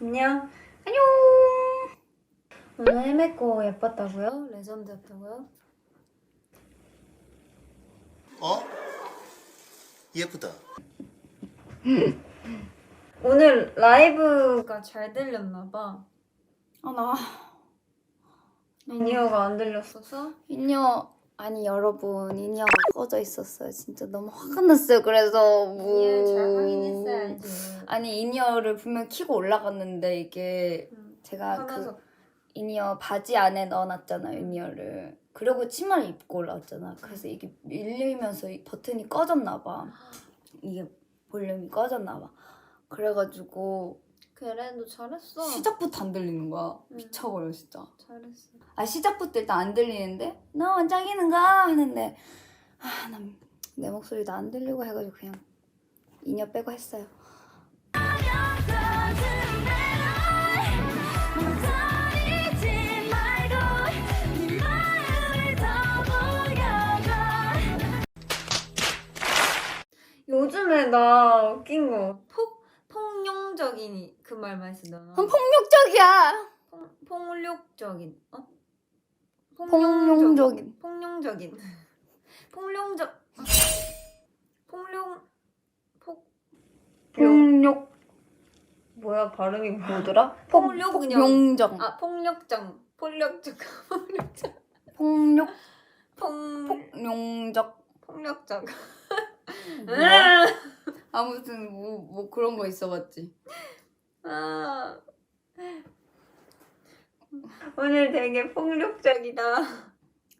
안녕. 안녕. 오늘 헤매고 예뻤다고요? 레전드였다고요? 어? 예쁘다. 오늘 라이브가 잘 들렸나봐. 아, 나. 미니어가 안 들렸어서? 인이어, 아니, 여러분, 인이어가 꺼져 있었어요. 진짜 너무 화가 났어요. 그래서, 뭐. 미니어 잘 확인했어야지. 아니, 인이어를 분명 키고 올라갔는데, 이게 음, 제가 화나서 그 인이어 바지 안에 넣어놨잖아요, 인이어를. 그리고 치마를 입고 올라왔잖아. 그래서 이게 밀리면서 이 버튼이 꺼졌나 봐. 이게 볼륨이 꺼졌나 봐. 그래가지고, 그래도 잘했어. 시작부터 안 들리는 거야. 음. 미쳐버려, 진짜. 잘했어. 아 시작부터 일단 안 들리는데 나 원장이는가 하는데 아난내 목소리도 안 들리고 해가지고 그냥 인여 빼고 했어요. 요즘에 나 웃긴 거 폭, 폭룡적인 그말 많이 쓰잖아. 그럼 폭력적이야. 폭, 폭력적인 어? 폭력적인. 폭룡적인 폭룡적 폭룡 폭 폭력 뭐야 발음이 뭐야? 뭐더라? 폭력 그냥 폭용정. 아 폭력적 폭력적 폭력적 폭력 폭 폭 용적. 폭력적 뭐야? 아무튼 뭐, 뭐 그런 거 있어봤지. 아 오늘 되게 폭력적이다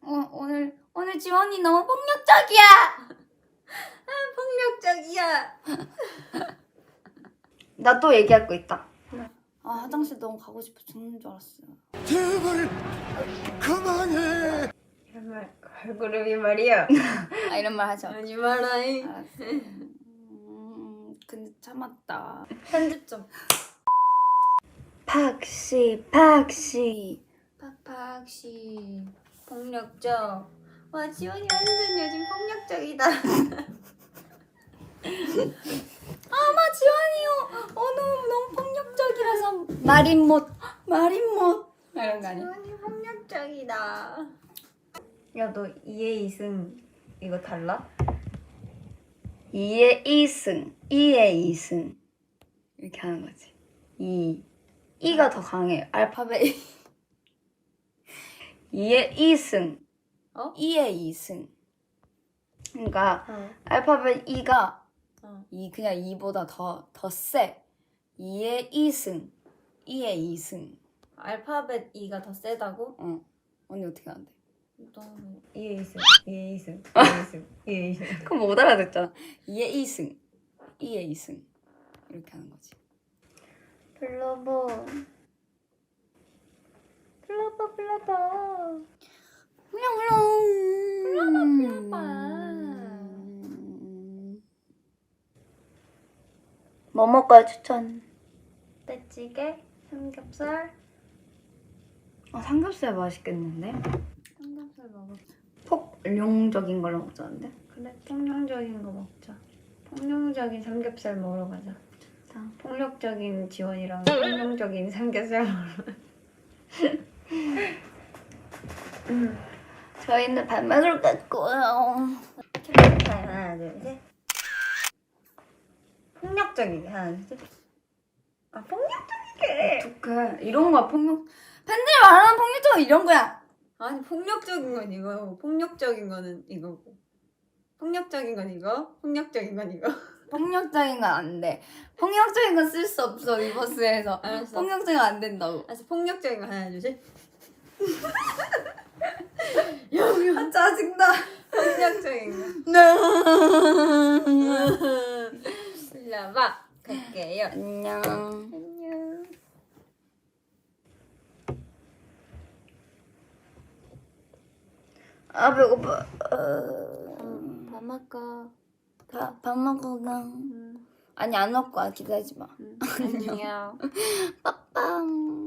어, 오늘 오늘 지원이 너무 폭력적이야. 폭력적이야 나 또 얘기할 거 있다. 아 화장실 너무 가고 싶어 죽는 줄 알았어요. 제발 그만해. 이런 말 걸그룹이 말이야 아 이런 말 하지 마. 하지 마라이 알았어. 음, 근데 참았다. 편집 좀 팍시 팍시. 팍팍시 폭력적 와 지원이 완전 요즘 폭력적이다 아마 지원이요. 어 너무 너무 폭력적이라서 말인 못 말인 못 이런 거 아니야? 지원이 폭력적이다 야너 2의 2승 이거 달라? 2의 2승, 2의 2승 이렇게 하는 거지. 2 2가 더 강해. 알파벳 2의 2승, 어? 2의 2승. 그러니까 어, 알파벳 2가 어. 이 그냥 2보다 더 더 세. 2의 2승. 2의 2승. 알파벳 2가 더 세다고? 어. 언니 어떻게 하는데? 너 2의 2승 2의 2승 2의 2승 2의 2승 그럼 못 알아듣잖아. 2의 2승. 2의 2승. 이렇게 하는 거지. 불러봐 불러봐 불러봐 물렁 물렁. 불러봐, 불러봐. 뭐 먹어요 추천? 떼찌개 삼겹살 아 삼겹살 맛있겠는데? 폭룡적인 걸로 먹자는데? 그래 폭력적인 거 먹자 폭력적인 삼겹살 먹으러 가자 자. 폭력적인 지원이랑 폭력적인 삼겹살 먹으러 음. 저희는 밥 갔고요. 캡틴 하나 둘셋 폭력적이게 하나 둘셋아 폭력적이게 어떡해. 이런 거야 폭력. 팬들이 말하는 폭력적 이런 거야. 아니 폭력적인 건 이거고 폭력적인 거는 이거고 폭력적인 건 이거 폭력적인 건 이거 폭력적인 건 안 돼. 폭력적인 건 쓸 수 없어 리버스에서. 알았어 폭력적인 건 안 된다고. 알았어 폭력적인 거 하나 둘셋 아 짜증나. 폭력적인 거 네. 일로와봐 갈게요 안녕. 안녕 아 배고파. 어... 밥 먹어 밥, 밥 먹어 가. 음, 아니 안 먹고 와 기다리지 마. 음. 안녕 빠빵.